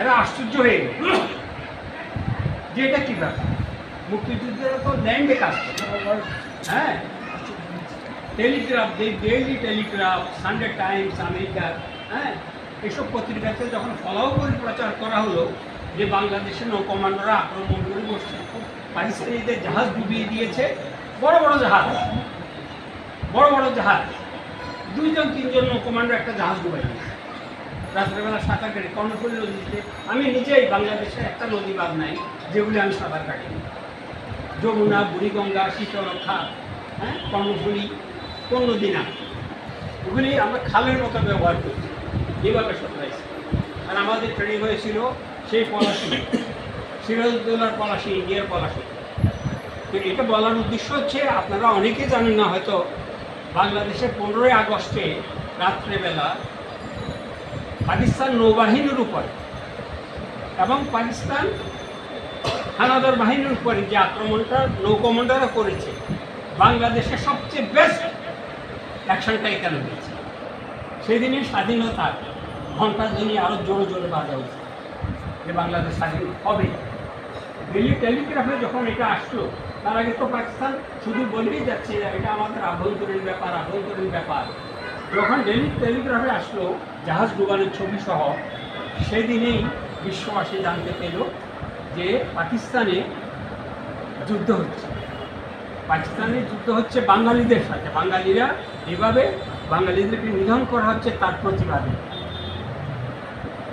এরা আশ্চর্য হয়ে গেল। যে এটা কি ব্যাপার? মুক্তিযুদ্ধেরা তো ল্যান্ডে কাজ করে। হ্যাঁ? Telegraph Daily Telegraph, Sunday Times আমেরিকার হ্যাঁ? এসব পত্রিকাতে যখন ফলাও করে প্রচার করা হলো যে বাংলাদেশের নৌ কমান্ডাররা আক্রমণ করে বসছে পাকিস্তানিদের জাহাজ ডুবিয়ে দিয়েছে, বড় বড় জাহাজ, বড় বড় জাহাজ। দুইজন, তিনজন নৌ কমান্ডার একটা জাহাজ ডুবাই দিয়েছে। রাত্রেবেলা সাঁতার কাটি কর্ণফুলী নদীতে। আমি নিজেই বাংলাদেশে একটা নদী বাদ নাই, যেগুলি আমি সাঁতার কাটি যমুনা, বুড়িগঙ্গা শীতলক্ষা হ্যাঁ কর্ণফুলী, কোন নদী না। ওগুলি আমরা খালের মতো ব্যবহার করছি এইভাবে সতরাইছি আর আমাদের ট্রেনিং হয়েছিল সেই পলাশি, সিরাজউদ্দৌলার পলাশি, ইন্ডিয়ার পলাশি। তো এটা বলার উদ্দেশ্য হচ্ছে, আপনারা অনেকেই জানেন না, হয়তো বাংলাদেশে পনেরোই আগস্টে রাত্রেবেলা পাকিস্তান নৌবাহিনীর উপরে এবং পাকিস্তান হানাদার বাহিনীর উপরে যে আক্রমণটা নৌ করেছে, বাংলাদেশের সবচেয়ে বেস্ট অ্যাকশনটা এখানে হয়েছে। সেদিনই স্বাধীনতা ঘণ্টা ধ্বনি আরও জোরে জোরে বাজা হয়েছে যে বাংলাদেশ স্বাধীন হবে। দিল্লি টেলিগ্রাফে যখন এটা আসলো, তার আগে তো পাকিস্তান শুধু বলেই যাচ্ছে এটা আমাদের আভ্যন্তরীণ ব্যাপার আভ্যন্তরীণ ব্যাপার। যখন ডেলি টেলিগ্রাফে আসলো জাহাজ ডুবানোর ছবি সহ, সেদিনেই বিশ্ববাসী জানতে পেল যে পাকিস্তানে যুদ্ধ হচ্ছে। পাকিস্তানে যুদ্ধ হচ্ছে বাঙালিদের সাথে। বাঙালিরা এভাবে বাঙালিদেরকে নিধন করা হচ্ছে, তার প্রতিবাদে।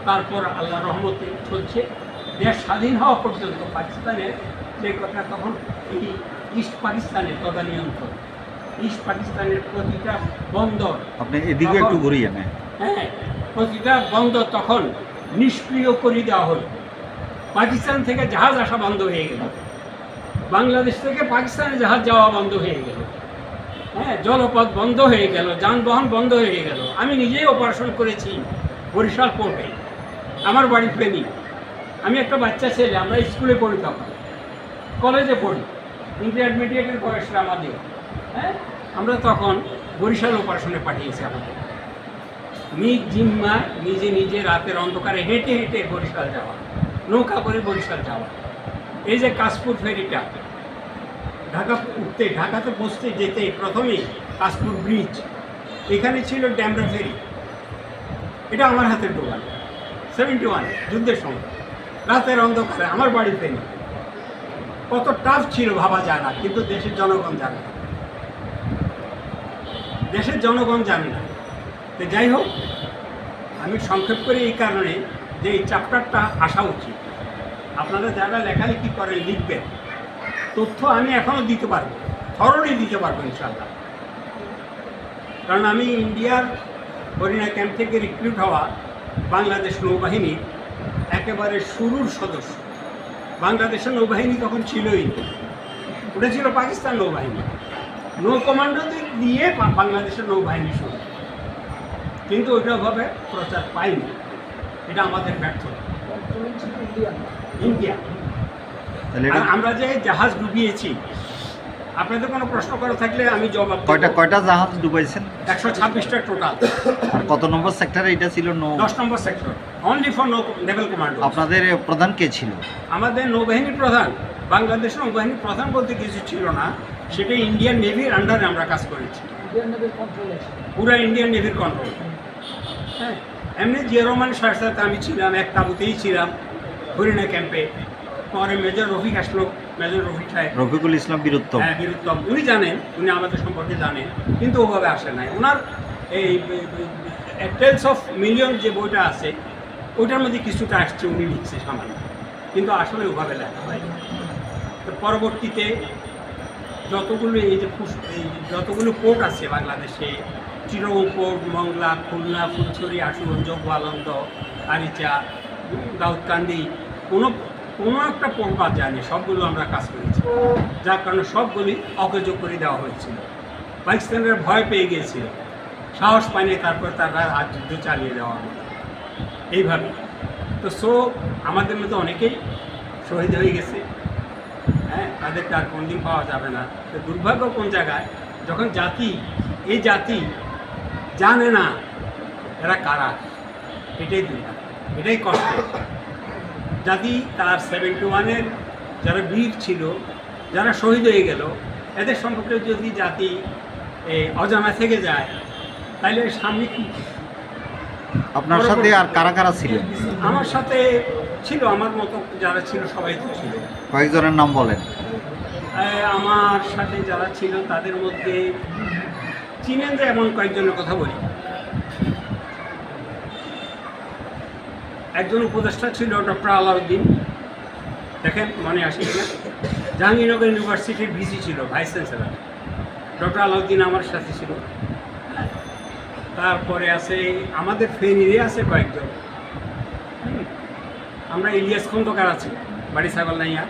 তারপর আল্লাহ রহমতে চলছে। দেশ স্বাধীন হওয়া পর্যন্ত পাকিস্তানের যে কথা তখন এই ইস্ট পাকিস্তানের তদানিয়ন্ত্রণ ইস্ট পাকিস্তানের প্রতিটা বন্দর আপনি এদিকে একটু ঘুরিয়ে নেন। হ্যাঁ প্রতিটা বন্দর তখন নিষ্ক্রিয় করে দেওয়া হলো। পাকিস্তান থেকে জাহাজ আসা বন্ধ হয়ে গেল। বাংলাদেশ থেকে পাকিস্তানে জাহাজ যাওয়া বন্ধ হয়ে গেল। হ্যাঁ জলপথ বন্ধ হয়ে গেল যানবাহন বন্ধ হয়ে গেল। আমি নিজেই অপারেশন করেছি বরিশাল পোর্টে আমার বাড়ি প্রেমী আমি একটা বাচ্চা ছেলে আমরা স্কুলে পড়ি তখন কলেজে পড়ি। ইন্টারমিডিয়েটের বয়সটা আমাদের। হ্যাঁ আমরা তখন বরিশাল অপারেশনে পাঠিয়েছি আমাদের। নিজ জিম্মা নিজে নিজে রাতের অন্ধকারে হেঁটে হেঁটে বরিশাল যাওয়া, নৌকা করে বরিশাল যাওয়া। এই যে কাশপুর ফেরিটা, ঢাকা উঠতে, ঢাকাতে পৌঁছতে যেতে প্রথমেই কাশপুর ব্রিজ এখানে ছিল ড্যামরা ফেরি। এটা আমার হাতের দোকান সেভেন্টি ওয়ান যুদ্ধের সময়। রাতের অন্ধকারে আমার বাড়ি ফেরি কত টাফ ছিল ভাবা যায় না, কিন্তু দেশের জনগণ জানে। দেশের জনগণ জানে। না তো যাই হোক, আমি সংক্ষেপ করে এই কারণে যে এই চ্যাপ্টারটা আসা উচিত। আপনারা যারা লেখালেখি করেন, লিখবেন, তথ্য আমি এখনও দিতে পারব থরলি দিতে পারব ইনশাল্লাহ কারণ আমি ইন্ডিয়ার হরিণা ক্যাম্প থেকে রিক্রুট হওয়া বাংলাদেশ নৌবাহিনীর একেবারে শুরুর সদস্য। বাংলাদেশের নৌবাহিনী তখন ছিলই। ওটা ছিল পাকিস্তান নৌবাহিনী। নৌ কমান্ডোদের দিয়ে বাংলাদেশের নৌবাহিনী শুরু। কিন্তু ওইটাভাবে প্রচার পাইনি। এটা আমাদের ব্যর্থতা। ইন্ডিয়া। আমরা যে জাহাজ ডুবিয়েছি আপনাদের কোনো প্রশ্ন করা থাকলে আমি জবাব কয়টা কয়টা জাহাজ ডুবাইছেন? একশো ছাব্বিশটা টোটাল কত নম্বর সেক্টরে এটা ছিল নৌ দশ number sector only for no naval commando আপনাদের প্রধান কে ছিল? আমাদের নৌবাহিনী প্রধান বাংলাদেশ নৌবাহিনীর প্রধান বলতে কিছু ছিল না। সেটা ইন্ডিয়ান নেভির আন্ডারে আমরা কাজ করেছি। পুরা ইন্ডিয়ান নেভির কন্ট্রোল হ্যাঁ। এমনি জিয়া রহমানের সাথে সাথে আমি ছিলাম এক তাবুতেই ছিলাম হরিণা ক্যাম্পে পরে মেজর রফিক আসলো মেজর রফিক সাহেব। রফিকুল ইসলাম বীরুত্তম। হ্যাঁ বীরুত্তম। উনি জানেন উনি আমাদের সম্পর্কে জানেন কিন্তু ওভাবে আসে নাই। ওনার এই টেলস অফ মিলিয়ন যে বইটা আছে ওইটার মধ্যে কিছুটা আসছে উনি লিখছে সামান্য। কিন্তু আসলে ওভাবে লেখা হয়নি। তো পরবর্তীতে যতগুলো এই যে যতগুলো পোর্ট আছে বাংলাদেশে চিরং পোর্ট মংলা, খুলনা, ফুলছড়ি, আশুগঞ্জ, গোয়ালন্দ, আরিচা, দাউদকান্দি, কোনো কোনো একটা পোর্ট বাদ যায়নি, সবগুলো আমরা কাজ করেছি। যার কারণে সবগুলি অকেজ করে দেওয়া হয়েছিল। পাকিস্তানের ভয় পেয়ে গিয়েছিল। সাহস পায়নি, তারপর তারা আজ যুদ্ধ চালিয়ে দেওয়া হলো এইভাবে। তো সো আমাদের মধ্যে অনেকেই শহীদ হয়ে গেছে। হ্যাঁ তাদেরকে আর কোনদিন পাওয়া যাবে না। তো দুর্ভাগ্য কোন জায়গায়? যখন জাতি এই জাতি জানে না এরা কারা এটাই দুর্ভাগ্য এটাই কষ্ট। জাতি তার সেভেন্টি ওয়ানের যারা বীর ছিল যারা শহীদ হয়ে গেল এদের সম্পর্কে যদি জাতি অজানা থেকে যায় তাহলে সামনে কি? আপনার সাথে আর কারা কারা ছিল আমার সাথে ছিল আমার মতো যারা ছিল সবাই তো ছিল। কয়েকজনের নাম বলেন। আমার সাথে যারা ছিল তাদের মধ্যে চিনেন যে এমন কয়েকজনের কথা বলি। একজন উপদেষ্টা ছিল ডক্টর আলাউদ্দিন। দেখেন মনে আসে কিনা? জাহাঙ্গীরনগর ইউনিভার্সিটির ভিসি ছিল ভাইস চ্যান্সেলার। ডক্টর আলাউদ্দিন আমার সাথে ছিল। তারপরে আছে আমাদের ফেনীরে আছে কয়েকজন। আমরা ইলিয়াস খন্দকার আছে বাড়ি ছাগল নাইয়া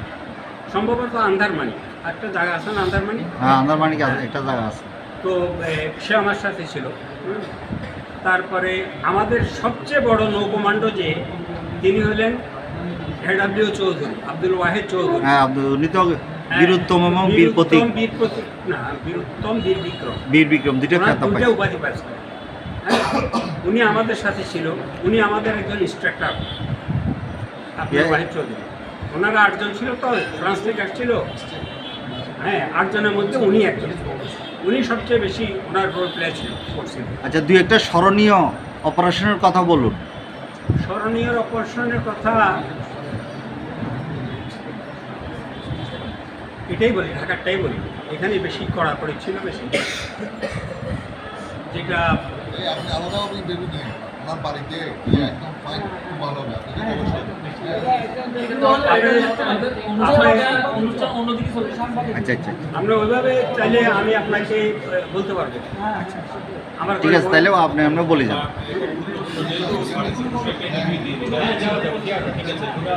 সম্ভবত আন্ধারমানি একটা জায়গা আছে না আন্ধারমানি হ্যাঁ আন্দারমানিক একটা জায়গা আছে। তো সে আমার সাথে ছিল। তারপরে আমাদের সবচেয়ে বড় নৌকমান্ড যে তিনি হলেন হেডাব্লিউ চৌধুরী আব্দুল ওয়াহেদ চৌধুরী। হ্যাঁ আব্দুল উনি তো বীরুত্তম এবং বীর প্রতীক। বীর প্রতীক না বীরুত্তম বীর বিক্রম। বীর বিক্রম দুইটা ওনার খেতাব দুইটা পাইছে। উপাধি পাইছে। উনি আমাদের সাথে ছিল উনি আমাদের একজন ইনস্ট্রাক্টর Yeah. ওয়াহিদ চৌধুরী। ওনারা আটজন ছিল তো ফ্রান্স থেকে আসছিল হ্যাঁ আটজনের মধ্যে উনি একজন। উনি সবচেয়ে বেশি ওনার রোল প্লে ছিল করছিল আচ্ছা দুই একটা স্মরণীয় অপারেশনের কথা বলুন। স্মরণীয় অপারেশনের কথা এটাই বলি ঢাকারটাই বলি। এখানে বেশি কড়াকড়ি ছিল বেশি। যেটা আমার বাড়িতে গিয়ে একদম ফাইন খুব ভালো হবে আপনি যদি অবশ্যই আচ্ছা আচ্ছা। আমরা ওইভাবে চাইলে আমি আপনাকে বলতে পারব। আমার ঠিক আছে তাহলে আপনি আমরা বলে যান